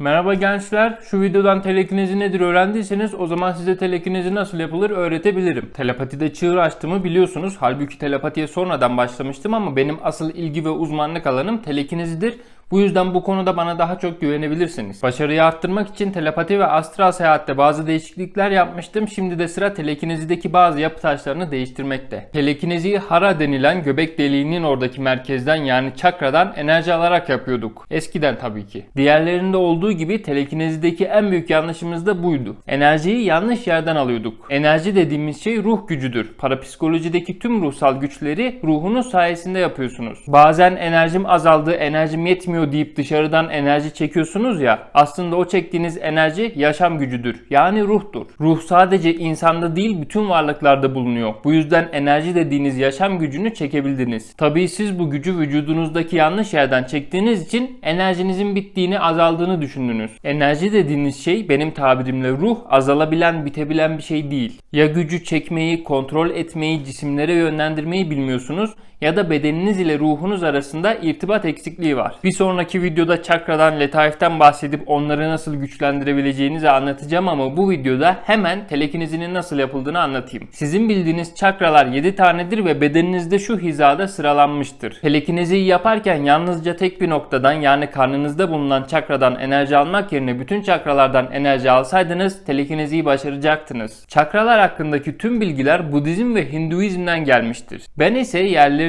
Merhaba gençler. Şu videodan telekinezi nedir öğrendiyseniz o zaman size telekinezi nasıl yapılır öğretebilirim. Telepatide çığır açtığımı biliyorsunuz. Halbuki telepatiye sonradan başlamıştım ama benim asıl ilgi ve uzmanlık alanım telekinezidir. Bu yüzden bu konuda bana daha çok güvenebilirsiniz. Başarıyı arttırmak için telepati ve astral seyahatte bazı değişiklikler yapmıştım. Şimdi de sıra telekinezideki bazı yapı taşlarını değiştirmekte. Telekineziyi hara denilen göbek deliğinin oradaki merkezden yani çakradan enerji alarak yapıyorduk. Eskiden tabii ki. Diğerlerinde olduğu gibi telekinezideki en büyük yanlışımız da buydu. Enerjiyi yanlış yerden alıyorduk. Enerji dediğimiz şey ruh gücüdür. Parapsikolojideki tüm ruhsal güçleri ruhunuz sayesinde yapıyorsunuz. Bazen enerjim azaldı, enerjim yetmiyor deyip dışarıdan enerji çekiyorsunuz ya aslında o çektiğiniz enerji yaşam gücüdür. Yani ruhtur. Ruh sadece insanda değil bütün varlıklarda bulunuyor. Bu yüzden enerji dediğiniz yaşam gücünü çekebildiniz. Tabii siz bu gücü vücudunuzdaki yanlış yerden çektiğiniz için enerjinizin bittiğini azaldığını düşündünüz. Enerji dediğiniz şey benim tabirimle ruh azalabilen bitebilen bir şey değil. Ya gücü çekmeyi, kontrol etmeyi, cisimlere yönlendirmeyi bilmiyorsunuz ya da bedeniniz ile ruhunuz arasında irtibat eksikliği var. Bir sonraki videoda çakradan, letaiften bahsedip onları nasıl güçlendirebileceğinizi anlatacağım ama bu videoda hemen telekinezinin nasıl yapıldığını anlatayım. Sizin bildiğiniz çakralar 7 tanedir ve bedeninizde şu hizada sıralanmıştır. Telekineziyi yaparken yalnızca tek bir noktadan yani karnınızda bulunan çakradan enerji almak yerine bütün çakralardan enerji alsaydınız telekineziyi başaracaktınız. Çakralar hakkındaki tüm bilgiler Budizm ve Hinduizm'den gelmiştir. Ben ise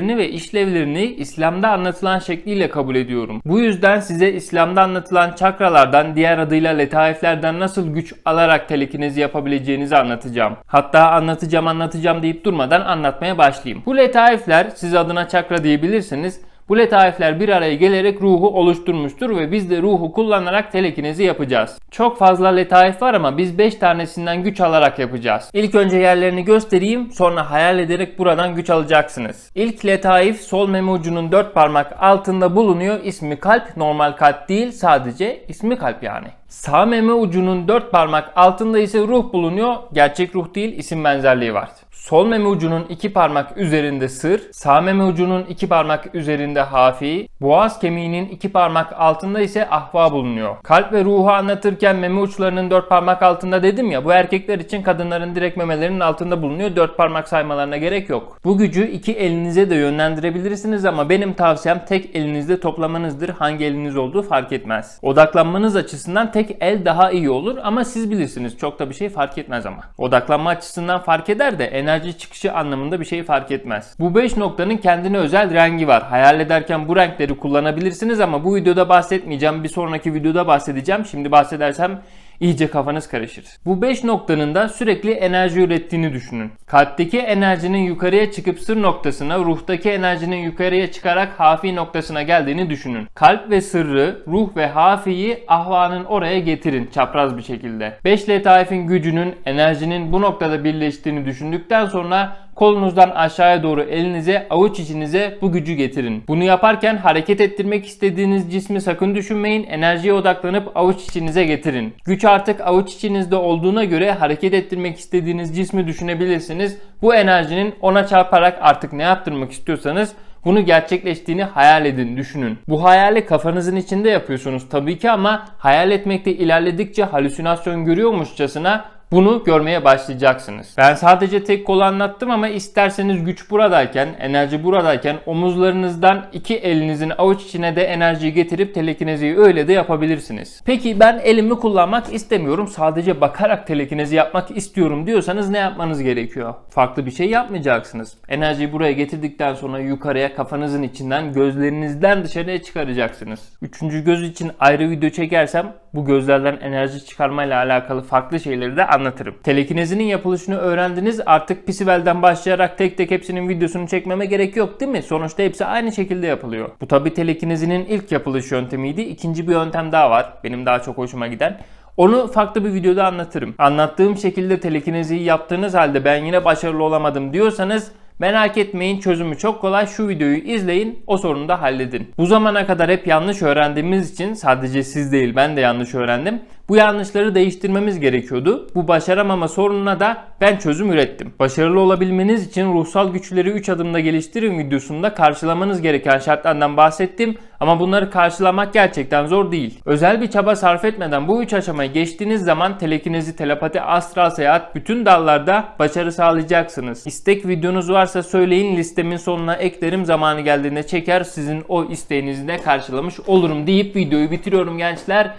yerlerini ve işlevlerini İslam'da anlatılan şekliyle kabul ediyorum. Bu yüzden size İslam'da anlatılan çakralardan diğer adıyla letaiflerden nasıl güç alarak telekinezi yapabileceğinizi anlatacağım. Hatta anlatacağım anlatacağım deyip durmadan anlatmaya başlayayım. Bu letaifler siz adına çakra diyebilirsiniz. Bu letaifler bir araya gelerek ruhu oluşturmuştur ve biz de ruhu kullanarak telekinezi yapacağız. Çok fazla letaif var ama biz 5 tanesinden güç alarak yapacağız. İlk önce yerlerini göstereyim sonra hayal ederek buradan güç alacaksınız. İlk letaif sol meme ucunun 4 parmak altında bulunuyor. İsmi kalp normal kalp değil sadece ismi kalp yani. Sağ meme ucunun 4 parmak altında ise ruh bulunuyor. Gerçek ruh değil isim benzerliği var. Sol meme ucunun iki parmak üzerinde sır, sağ meme ucunun iki parmak üzerinde hafi, boğaz kemiğinin iki parmak altında ise ahva bulunuyor. Kalp ve ruhu anlatırken meme uçlarının dört parmak altında dedim ya bu erkekler için kadınların direkt memelerinin altında bulunuyor. Dört parmak saymalarına gerek yok. Bu gücü iki elinize de yönlendirebilirsiniz ama benim tavsiyem tek elinizde toplamanızdır. Hangi eliniz olduğu fark etmez. Odaklanmanız açısından tek el daha iyi olur ama siz bilirsiniz. Çok da bir şey fark etmez ama. Odaklanma açısından fark eder de enerji çıkışı anlamında bir şey fark etmez. Bu 5 noktanın kendine özel rengi var. Hayal ederken bu renkleri kullanabilirsiniz ama bu videoda bahsetmeyeceğim. Bir sonraki videoda bahsedeceğim. Şimdi bahsedersem iyice kafanız karışır. Bu 5 noktanın da sürekli enerji ürettiğini düşünün. Kalpteki enerjinin yukarıya çıkıp sır noktasına, ruhtaki enerjinin yukarıya çıkarak hafi noktasına geldiğini düşünün. Kalp ve sırrı, ruh ve hafiyi ahvanın oraya getirin çapraz bir şekilde. 5 letaifin gücünün, enerjinin bu noktada birleştiğini düşündükten sonra kolunuzdan aşağıya doğru elinize, avuç içinize bu gücü getirin. Bunu yaparken hareket ettirmek istediğiniz cismi sakın düşünmeyin. Enerjiye odaklanıp avuç içinize getirin. Güç artık avuç içinizde olduğuna göre hareket ettirmek istediğiniz cismi düşünebilirsiniz. Bu enerjinin ona çarparak artık ne yaptırmak istiyorsanız bunu gerçekleştiğini hayal edin, düşünün. Bu hayali kafanızın içinde yapıyorsunuz tabii ki ama hayal etmekte ilerledikçe halüsinasyon görüyormuşçasına bunu görmeye başlayacaksınız. Ben sadece tek kolu anlattım ama isterseniz güç buradayken, enerji buradayken omuzlarınızdan iki elinizin avuç içine de enerjiyi getirip telekineziyi öyle de yapabilirsiniz. Peki ben elimi kullanmak istemiyorum. Sadece bakarak telekinezi yapmak istiyorum diyorsanız ne yapmanız gerekiyor? Farklı bir şey yapmayacaksınız. Enerjiyi buraya getirdikten sonra yukarıya kafanızın içinden gözlerinizden dışarıya çıkaracaksınız. Üçüncü göz için ayrı video çekersem bu gözlerden enerji çıkarmayla alakalı farklı şeyleri de anlatırım. Telekinezinin yapılışını öğrendiniz. Artık Pisibel'den başlayarak tek tek hepsinin videosunu çekmeme gerek yok değil mi? Sonuçta hepsi aynı şekilde yapılıyor. Bu tabi telekinezinin ilk yapılış yöntemiydi. İkinci bir yöntem daha var. Benim daha çok hoşuma giden. Onu farklı bir videoda anlatırım. Anlattığım şekilde telekineziyi yaptığınız halde ben yine başarılı olamadım diyorsanız Merak etmeyin çözümü çok kolay. Şu videoyu izleyin o sorunu da halledin. Bu zamana kadar hep yanlış öğrendiğimiz için sadece siz değil ben de yanlış öğrendim. Bu yanlışları değiştirmemiz gerekiyordu. Bu başaramama sorununa da ben çözüm ürettim. Başarılı olabilmeniz için ruhsal güçleri 3 adımda geliştirin videosunda karşılamanız gereken şartlardan bahsettim. Ama bunları karşılamak gerçekten zor değil. Özel bir çaba sarf etmeden bu üç aşamayı geçtiğiniz zaman telekinezi, telepati, astral seyahat bütün dallarda başarı sağlayacaksınız. İstek videonuz varsa söyleyin listemin sonuna eklerim zamanı geldiğinde çeker sizin o isteğinizi de karşılamış olurum deyip videoyu bitiriyorum gençler.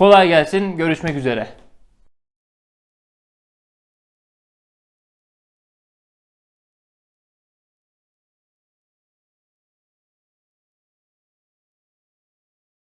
Kolay gelsin görüşmek üzere.